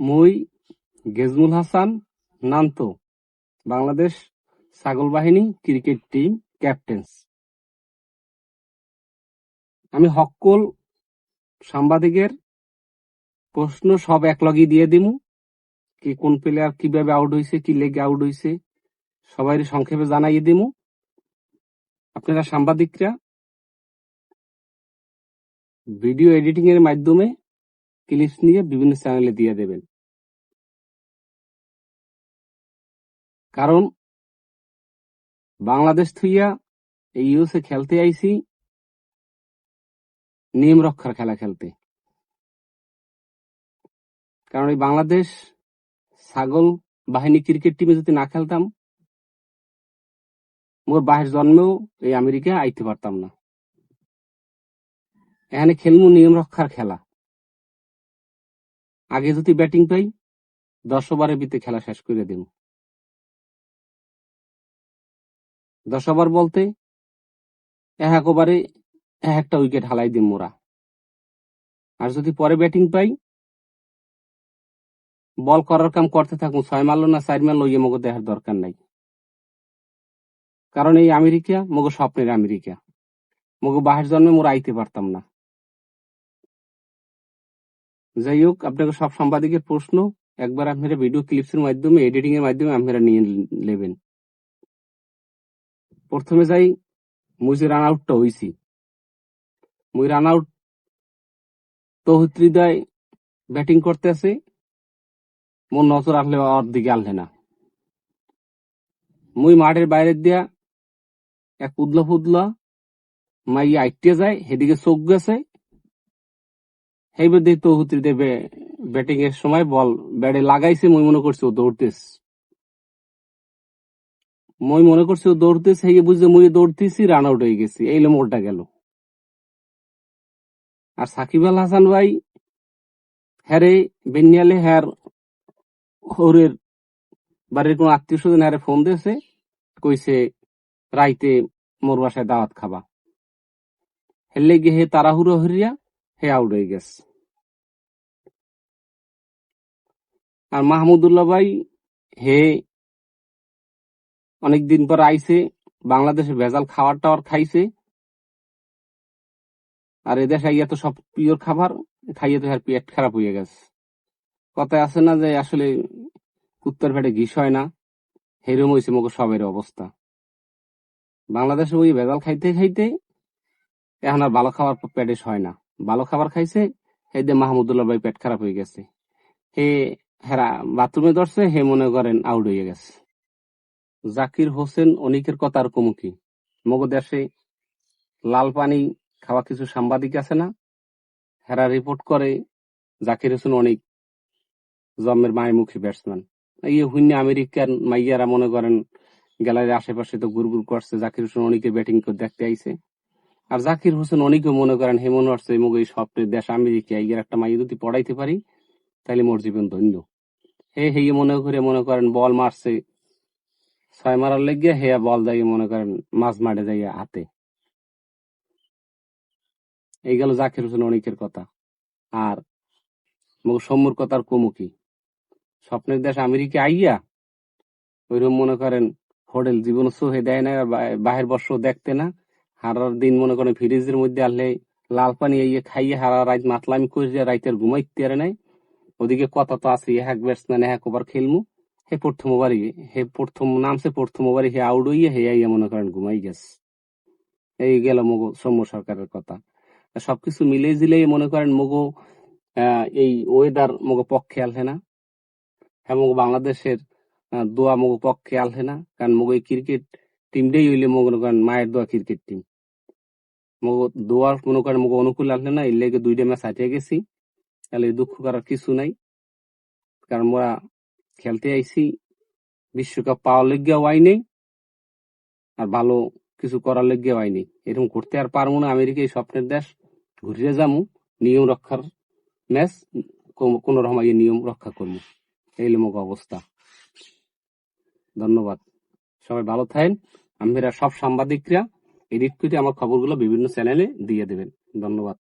মুই, গেজমুল হাসান, নান্ত, বাংলাদেশ ছাগল বাহিনী ক্রিকেট টিম ক্যাপ্টেন্স। আমি হকল সাংবাদিকের প্রশ্ন সব একলগই দিয়ে দিমু, কি কোন প্লেয়ার কীভাবে আউট হয়েছে কি লেগে আউট হয়েছে সবাই সংক্ষেপে জানাই দিমু। আপনারা সাংবাদিকরা ভিডিও এডিটিং এর মাধ্যমে ক্লিপস নিয়ে বিভিন্ন চ্যানেলে দিয়ে দেবেন। কারণ বাংলাদেশ থুইয়া এই ইউএসএ খেলতে আইছি, নিয়ম রক্ষার খেলা খেলতে। কারণ এই বাংলাদেশ ছাগল বাহিনী ক্রিকেট টিমে যদি না খেলতাম, মোর বাহের জন্মেও এই আমেরিকা আইতে পারতাম না। এখানে খেলমু নিয়ম রক্ষার খেলা। আগে যদি ব্যাটিং পাই, দশ ওভারের ভিতরে খেলা শেষ করে দেব দশ ওভার বলতে এক ওভারে এক একটা উইকেট হালাই দিম মোরা। আর যদি পরে ব্যাটিং পাই, বল করার কাম করতে থাকুন, ছয় মারলো না, চার মারলো ইয়ে মগো দেখার দরকার নাই। কারণ এই আমেরিকা, মগো স্বপ্নের আমেরিকা। মগো বাহের জন্মে মোরা আইতে পারতাম না। যাই হোক, আপনাকে সব সাংবাদিকের প্রশ্ন একবার আপনারা ভিডিও ক্লিপসের মাধ্যমে এডিটিং এর মাধ্যমে আপনারা নিয়ে নেবেন। প্রথমে যাই, মুই যে রান আউটটা হইছি। মুই রান আউট তৌহিত্রিদায় ব্যাটিং করতে আছে। মোর নজর আসলে ওর দিকে আনলে না। মুই মাঠের বাইরে দিয়া এক উদলা ফুদলা মাই আইটিয়া যায় সেদিকে চোখ গেছে। সেইবার দেখি তৌহিত্রি দেবে ব্যাটিং এর সময় বল ব্যাটে লাগাইছে, মুই মনে করছি ও দৌড়তেস মই মনে করছি ও দৌড়তেছে সেই বুঝে মুই দৌড়তেছি রান আউট হয়ে গেছি। এই মোলটা গেল। আর সাকিব আল হাসান ভাই হ্যারে বেনিয়ালে হ্যার হৌরের বাড়ির কোন আত্মীয় স্বজন হ্যারে ফোন দিয়েছে, কইছে, রাইতে মোর বাসায় দাওয়াত খাবা। হেলে গিয়ে তাড়াহুড়ো হরিয়া হে আউট হয়ে গেছে। আর মাহমুদুল্লাহ ভাই, হে অনেকদিন পর আইছে বাংলাদেশে ভেজাল খাবার টাওয়ার খাইছে। আর এদেশ আইয়া তো সব পিওর খাবার, খাইয়ে তো পেট খারাপ হয়ে গেছে। কথায় আছে না যে আসলে কুত্তার পেটে ঘিস হয় না, হেরম হয়েছে মগো সবের অবস্থা। বাংলাদেশে ওই ভেজাল খাইতে খাইতে এখন আর ভালো খাবার পেটে হয় না। ভালো খাবার খাইছে এই যে মাহমুদুল্লাহ ভাই পেট খারাপ হয়ে গেছে। হে হেরা বাথরুমে ধরছে, হে মনে করেন আউট হয়ে গেছে। জাকির হোসেন অনিকের কথা আর কমুকি মগো লাল পানি খাওয়া কিছু সাংবাদিক আছে না? হেরা রিপোর্ট করে জাকির হোসেন অনেক, জন্মের মায়ের ব্যাটসম্যান এই হুন্য আমেরিকান মাইয়ারা মনে করেন গ্যালারির আশেপাশে তো গুড় গুড় করছে, জাকির হোসেন অনেকে ব্যাটিং দেখতে আইছে। আর জাকির হোসেন অনেকে মনে করেন, হে মনে হচ্ছে এই স্বপ্নের দেশ আমেরিকা ইয়ের একটা মাইয়া যদি পড়াইতে পারি তাহলে মোর জীবন ধন্য। হে হে মনে করে, মনে করেন, বল মারছে। ছয় মারার লেগে হে, বল যাই মনে করেন, মাছ মাঠে যাই হাতে। এই গেল জাকির হোসেন অনেকের কথা। আর মুখ সম্মুর কথার কমুকি স্বপ্নের দেশ আমেরিকা আইয়া ওইরকম মনে করেন, হোটেল জীবন সোহে দেয় না বাহির বর্ষ দেখতে না হারার দিন মনে করেন ফ্রিজের মধ্যে আনলে লাল পানি ইয়ে খাইয়ে হারা রাত মাতলামি করে রাইতের ঘুমাইতে পারে নাই। ওদিকে কথা তো আছে এক ব্যাটসম্যান এক ওভার খেলমু। হে প্রথম ওভারই, হে প্রথম নামছে প্রথম ওভারে হে আউট হইয়া, হে আইয়া মনে করেন ঘুমাই গেছে। এই গেল মগো, সৌম্য সরকারের কথা। সবকিছু মিলে জিলে মনে করেন মগো এই ওয়েদার মগো পক্ষে আলহে না। হ্যাঁ মগো বাংলাদেশের দোয়া মগো পক্ষে আলহে না। কারণ মগো এই ক্রিকেট টিমটাই হইলে মনে করেন মায়ের দোয়া ক্রিকেট টিম মগো দোয়া মনে করেন মগো অনুকূল আনলে না, এর লেগে দুইটা ম্যাচ হারিয়ে গেছি। তাহলে দুঃখ করার কিছু নাই। কারণ মোরা খেলতে আইছি, বিশ্বকাপ পাওয়ার লেগে ওয়াই নেই, আর ভালো কিছু করার লেগেও ওয়াই নেই। এরকম করতে আর পারব না, আমেরিকা স্বপ্নের দেশ। ঘুরে যাব নিয়ম রক্ষার ম্যাচ কোন রকম নিয়ম রক্ষা করব এই মগ অবস্থা। ধন্যবাদ। সবাই ভালো থাকেন। আমরা সব সাংবাদিকরা এডিট করে আমার খবরগুলো বিভিন্ন চ্যানেলে দিয়ে দেবেন। ধন্যবাদ।